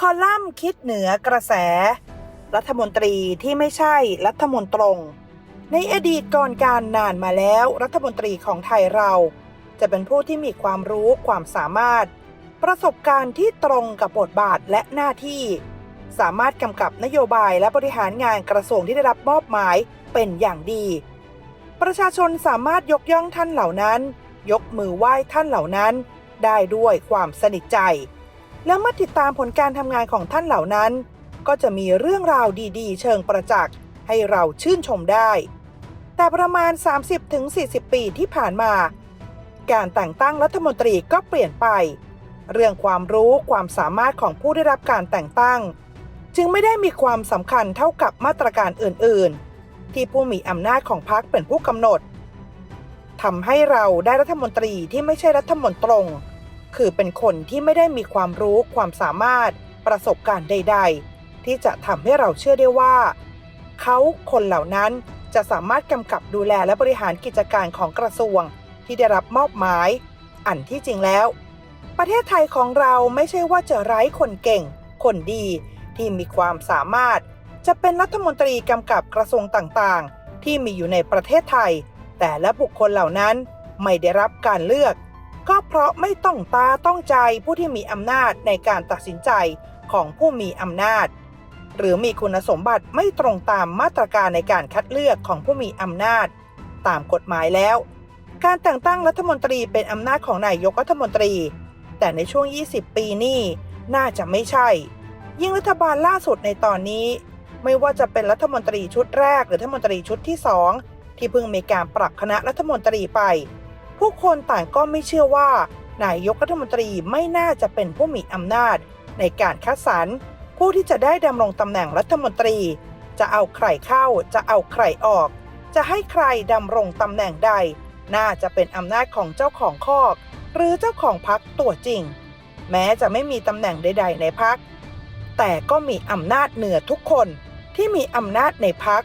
คอลัมน์คิดเหนือกระแส รัฐมนตรีที่ไม่ใช่รัฐมนตรง ในอดีตก่อนการนานมาแล้วรัฐมนตรีของไทยเรา จะเป็นผู้ที่มีความรู้ความสามารถ ประสบการณ์ที่ตรงกับบทบาทและหน้าที่ สามารถกำกับนโยบายและบริหารงานกระทรวงที่ได้รับมอบหมายเป็นอย่างดี ประชาชนสามารถยกย่องท่านเหล่านั้น ยกมือไหว้ท่านเหล่านั้น ได้ด้วยความสนิทใจ และเมื่อติดตามผลการทำงานของท่านเหล่านั้น ก็จะมีเรื่องราวดีๆ เชิงประจักษ์ให้เราชื่นชมได้ แต่ประมาณ 30-40 ปีที่ผ่านมา การแต่งตั้งรัฐมนตรีก็เปลี่ยนไป เรื่องความรู้ความสามารถของผู้ได้รับการแต่งตั้ง จึงไม่ได้มีความสำคัญเท่ากับมาตรการอื่น ๆ ที่ผู้มีอำนาจของพรรคเป็นผู้กำหนดทำให้เราได้รัฐมนตรีที่ไม่ใช่รัฐมนตรง คือเป็นคนที่ไม่ได้มีความรู้ความสามารถประสบการณ์ใด ๆ ที่จะทำให้เราเชื่อได้ว่า เขาคนเหล่านั้นจะสามารถกำกับดูแลและบริหารกิจการของกระทรวงที่ได้รับมอบหมาย อันที่จริงแล้ว ประเทศไทยของเราไม่ใช่ว่าจะไร้คนเก่ง คนดีที่มีความสามารถ จะเป็นรัฐมนตรีกำกับกระทรวงต่างๆ ที่มีอยู่ในประเทศไทย แต่และบุคคลเหล่านั้นไม่ได้รับการเลือก ก็เพราะไม่ต้องตาต้องใจผู้ที่มีอำนาจในการตัดสินใจของผู้มีอำนาจ หรือมีคุณสมบัติไม่ตรงตามมาตรการในการคัดเลือกของผู้มีอำนาจ ตามกฎหมายแล้ว การแต่งตั้งรัฐมนตรีเป็นอำนาจของนายกรัฐมนตรี แต่ในช่วง 20 ปีนี้น่าจะไม่ใช่ ยิ่งรัฐบาลล่าสุดในตอนนี้ ไม่ว่าจะเป็นรัฐมนตรีชุดแรกหรือรัฐมนตรีชุดที่สองที่เพิ่งมีการปรับคณะรัฐมนตรีไป ผู้คนต่างก็ไม่เชื่อว่า นายกรัฐมนตรีไม่น่าจะเป็นผู้มีอำนาจ ในการคัดสรรผู้ที่จะได้ดำรงตำแหน่งรัฐมนตรี จะเอาใครเข้าจะเอาใครออก จะให้ใครดำรงตำแหน่งใด น่าจะเป็นอำนาจของเจ้าของคอก หรือเจ้าของพักตัวจริง แม้จะไม่มีตำแหน่งใด ๆ ในพักแต่ก็มีอำนาจเหนือทุกคนที่มีอำนาจในพัก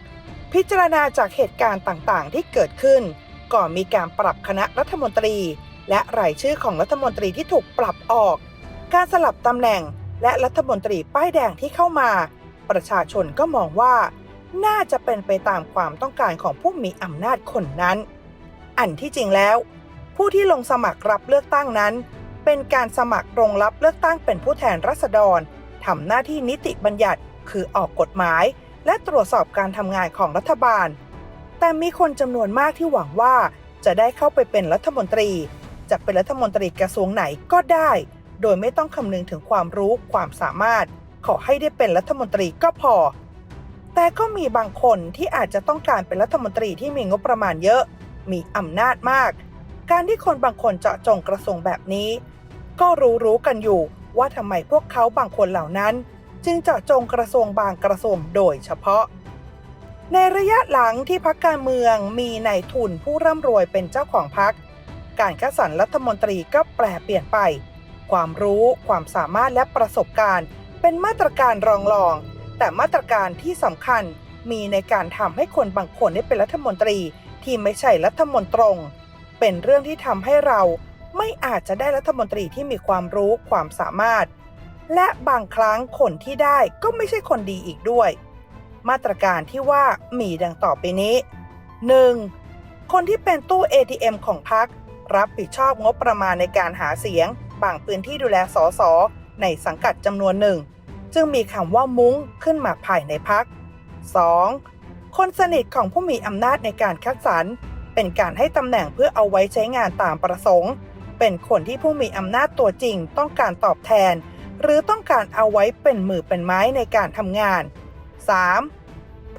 พิจารณาจากเหตุการณ์ต่างๆ ที่เกิดขึ้น ก่อนมีการปรับคณะรัฐมนตรี และรายชื่อของรัฐมนตรีที่ถูกปรับออก การสลับตำแหน่งและรัฐมนตรีป้ายแดงที่เข้ามา ประชาชนก็มองว่า น่าจะเป็นไปตามความต้องการของผู้มีอำนาจคนนั้น อันที่จริงแล้ว ผู้ที่ลงสมัครรับเลือกตั้งนั้น เป็นการสมัครลงรับเลือกตั้งเป็นผู้แทนรัษฎรทำหน้าที่นิติบัญญัติ คือออกกฎหมาย และตรวจสอบการทำงานของรัฐบาล แต่มีคนจำนวนมากที่หวังว่าจะได้เข้าไปเป็นรัฐมนตรี จะเป็นรัฐมนตรีกระทรวงไหนก็ได้ โดยไม่ต้องคำนึงถึงความรู้ความสามารถ ขอให้ได้เป็นรัฐมนตรีก็พอ แต่ก็มีบางคนที่อาจจะต้องการเป็นรัฐมนตรีที่มีงบประมาณเยอะ มีอำนาจมาก การที่คนบางคนเจาะจงกระทรวงแบบนี้ ก็รู้รู้ๆกันอยู่ว่าทำไมพวกเขาบางคนเหล่านั้น จึงเจาะจงกระทรวงบางกระทรวงโดยเฉพาะ ในระยะหลังที่พักการเมืองมีนายทุนผู้ร่ำรวยเป็นเจ้าของพัก การคัดสรรรัฐมนตรีก็แปรเปลี่ยนไป ความรู้ความสามารถและประสบการณ์ เป็นมาตรการรองรอง แต่มาตรการที่สำคัญมีในการทำให้คนบางคนได้เป็นรัฐมนตรีที่ไม่ใช่รัฐมนตรง เป็นเรื่องที่ทำให้เราไม่อาจจะได้รัฐมนตรีที่มีความรู้ความสามารถ และบางครั้งคนที่ได้ก็ไม่ใช่คนดีอีกด้วย มาตรการที่ว่ามีดังต่อไปนี้ 1. คนที่เป็นตู้ ATM ของพรรครับผิดชอบงบประมาณในการหาเสียงบางพื้นที่ดูแลสสในสังกัดจำนวนหนึ่ง จึงมีคำว่ามุ้งขึ้นมาภายในพัก 2. คนสนิทของผู้มีอำนาจในการคัดสรร เป็นการให้ตำแหน่งเพื่อเอาไว้ใช้งานตามประสงค์ เป็นคนที่ผู้มีอำนาจตัวจริงต้องการตอบแทน หรือต้องการเอาไว้เป็นมือเป็นไม้ในการทำงาน 3.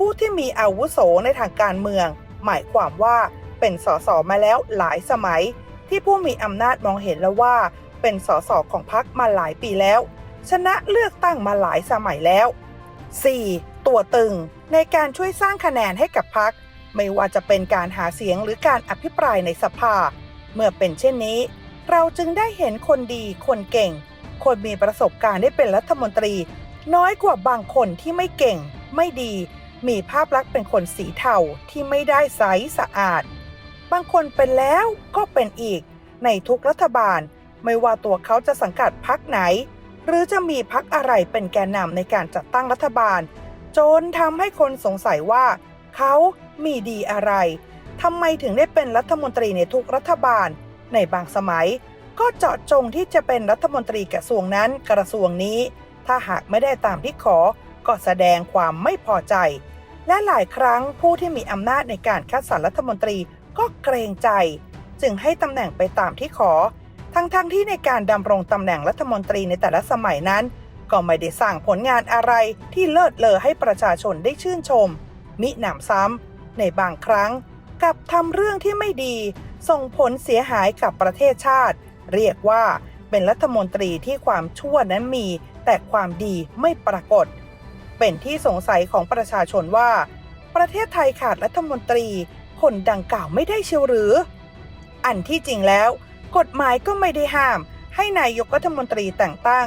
ผู้ที่มีอาวุโสในทางการเมือง หมายความว่าเป็นสสมาแล้วหลายสมัย ที่ผู้มีอำนาจมองเห็นแล้วว่า เป็นสสของพรรคมาหลายปีแล้ว ชนะเลือกตั้งมาหลายสมัยแล้ว 4. ตัวตึงในการช่วยสร้างคะแนนให้กับพรรคไม่ว่าจะเป็นการหาเสียงหรือการอภิปรายในสภา เมื่อเป็นเช่นนี้ เราจึงได้เห็นคนดี คนเก่ง คนมีประสบการณ์ได้เป็นรัฐมนตรี น้อยกว่าบางคนที่ไม่เก่ง ไม่ดี มีภาพลักษณ์เป็นคนสีเทาที่ไม่ได้ใสสะอาด บางคนเป็นแล้วก็เป็นอีก ในทุกรัฐบาล ไม่ว่าตัวเขาจะสังกัดพักไหน หรือจะมีพักอะไรเป็นแกนนำในการจัดตั้งรัฐบาล จนทำให้คนสงสัยว่า เขามีดีอะไรทำไมถึงได้เป็นรัฐมนตรีในทุกรัฐบาล ในบางสมัย ก็เจาะจงที่จะเป็นรัฐมนตรีกระทรวงนั้นกระทรวงนี้ ถ้าหากไม่ได้ตามที่ขอก็แสดงความไม่พอใจ และหลายครั้งผู้ที่มีอำนาจในการคัดสรรรัฐมนตรีก็เกรงใจ จึงให้ตำแหน่งไปตามที่ขอ ทั้งๆทที่ในการดำรงตำแหน่งรัฐมนตรีในแต่ละสมัยนั้น ก็ไม่ได้สร้างผลงานอะไรที่เลิศเลอให้ประชาชนได้ชื่นชม มิหนำซ้ำในบางครั้งกลับทำเรื่องที่ไม่ดี ส่งผลเสียหายกับประเทศชาติ เรียกว่าเป็นรัฐมนตรีที่ความชั่วนั้นมี แต่ความดีไม่ปรากฏ เป็นที่สงสัยของประชาชนว่า ประเทศไทยขาดรัฐมนตรีคนดังกล่าวไม่ได้เชียวหรือ อันที่จริงแล้ว กฎหมายก็ไม่ได้ห้าม ให้นายกรัฐมนตรีแต่งตั้ง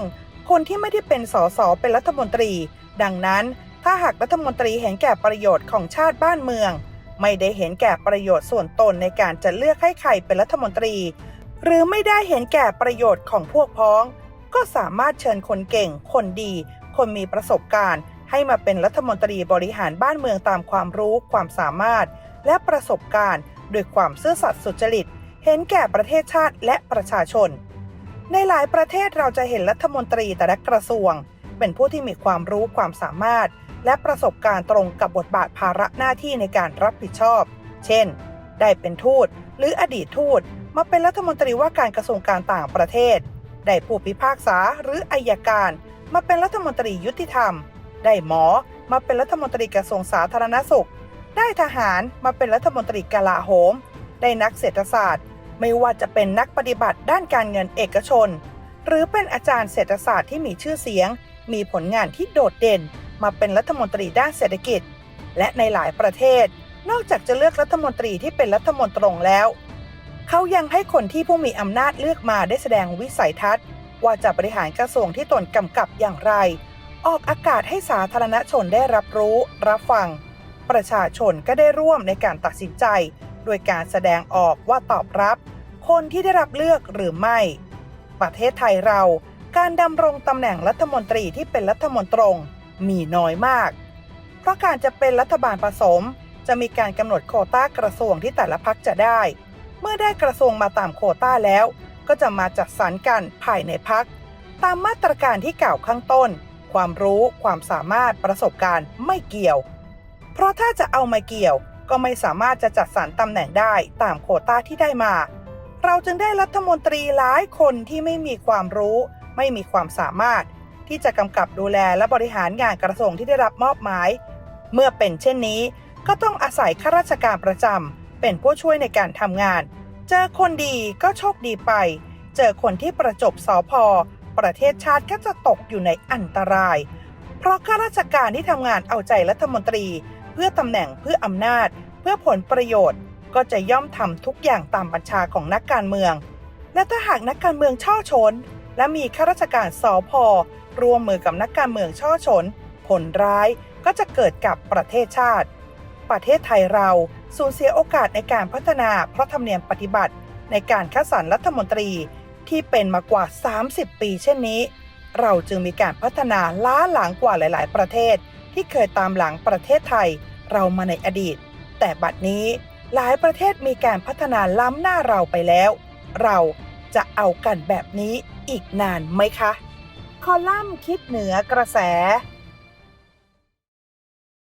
คนที่ไม่ได้เป็นสสเป็นรัฐมนตรี ดังนั้นถ้าหากรัฐมนตรีเห็นแก่ประโยชน์ของชาติบ้านเมือง ไม่ได้เห็นแก่ประโยชน์ส่วนตนในการจะเลือกให้ใครเป็นรัฐมนตรี หรือไม่ได้เห็นแก่ประโยชน์ของพวกพ้อง ก็สามารถเชิญคนเก่ง คนดี คนมีประสบการณ์ ให้มาเป็นรัฐมนตรีบริหารบ้านเมืองตามความรู้ความสามารถ และประสบการณ์ด้วยความซื่อสัตย์สุจริต เห็นแก่ประเทศชาติและประชาชน ในหลายประเทศเราจะเห็นรัฐมนตรีแต่ละกระทรวง เป็นผู้ที่มีความรู้ความสามารถ และประสบการณ์ตรงกับบทบาทภาระหน้าที่ในการรับผิดชอบ เช่น ได้เป็นทูตหรืออดีตทูตมาเป็นรัฐมนตรีว่าการกระทรวงการต่างประเทศ ได้ผู้พิพากษาหรืออายการ มาเป็นรัฐมนตรียุติธรรม ได้หมอมาเป็นรัฐมนตรีกระทรวงสาธารณสุข ได้ทหารมาเป็นรัฐมนตรีกลาโหม ได้นักเศรษฐศาสตร์ ไม่ว่าจะเป็นนักปฏิบัติด้านการเงินเอกชน หรือเป็นอาจารย์เศรษฐศาสตร์ที่มีชื่อเสียง มีผลงานที่โดดเด่น มาเป็นรัฐมนตรีด้านเศรษฐกิจ และในหลายประเทศ นอกจากจะเลือกรัฐมนตรีที่เป็นรัฐมนตรงแล้ว เขายังให้คนที่ผู้มีอำนาจเลือกมาได้แสดงวิสัยทัศน์ ว่าจะบริหารกระทรวงที่ตนกำกับอย่างไร ออกอากาศให้สาธารณชนได้รับรู้ รับฟัง ประชาชนก็ได้ร่วมในการตัดสินใจ โดยการแสดงออกว่าตอบรับ คนที่ได้รับเลือกหรือไม่ ประเทศไทยเราการดำรงตำแหน่งรัฐมนตรีที่เป็นรัฐมนตรงมีน้อยมาก เพราะการจะเป็นรัฐบาลผสม จะมีการกำหนดโควต้ากระทรวงที่แต่ละพักจะได้ เมื่อได้กระทรวงมาตามโควต้าแล้ว ก็จะมาจัดสรรกันภายในพัก ตามมาตรการที่กล่าวข้างต้น ความรู้ ความสามารถประสบการณ์ไม่เกี่ยว เพราะถ้าจะเอามาเกี่ยว ก็ไม่สามารถจะจัดสรรตำแหน่งได้ตามโควต้าที่ได้มา เราจึงได้รัฐมนตรีหลายคนที่ไม่มีความรู้ ไม่มีความสามารถ ที่จะกำกับดูแลและบริหารงานกระทรวงที่ได้รับมอบหมาย เมื่อเป็นเช่นนี้ ก็ต้องอาศัยข้าราชการประจำเป็นผู้ช่วยในการทำงาน เจอคนดีก็โชคดีไป เจอคนที่ประจบสอพอ ประเทศชาติก็จะตกอยู่ในอันตราย เพราะข้าราชการที่ทำงานเอาใจรัฐมนตรี เพื่อตำแหน่งเพื่ออำนาจ เพื่อผลประโยชน์ ก็จะย่อมทำทุกอย่างตามบัญชาของนักการเมือง และถ้าหากนักการเมืองช่อชน และมีข้าราชการสอพอร่วมมือกับนักการเมืองช่อชน ผลร้ายก็จะเกิดกับประเทศชาติ ประเทศไทยเราสูญเสียโอกาสในการพัฒนาเพราะธรรมเนียมปฏิบัติ ในการคัดสรรรัฐมนตรี ที่เป็นมากว่า 30 ปีเช่นนี้ เราจึงมีการพัฒนาล้าหลังกว่าหลาย ๆ ประเทศ ที่เคยตามหลังประเทศไทยเรามาในอดีต แต่บัดนี้หลายประเทศมีการพัฒนาล้ำหน้าเราไปแล้ว เราจะเอากันแบบนี้อีกนานไหมคะ คอลัมน์คิดเหนือกระแส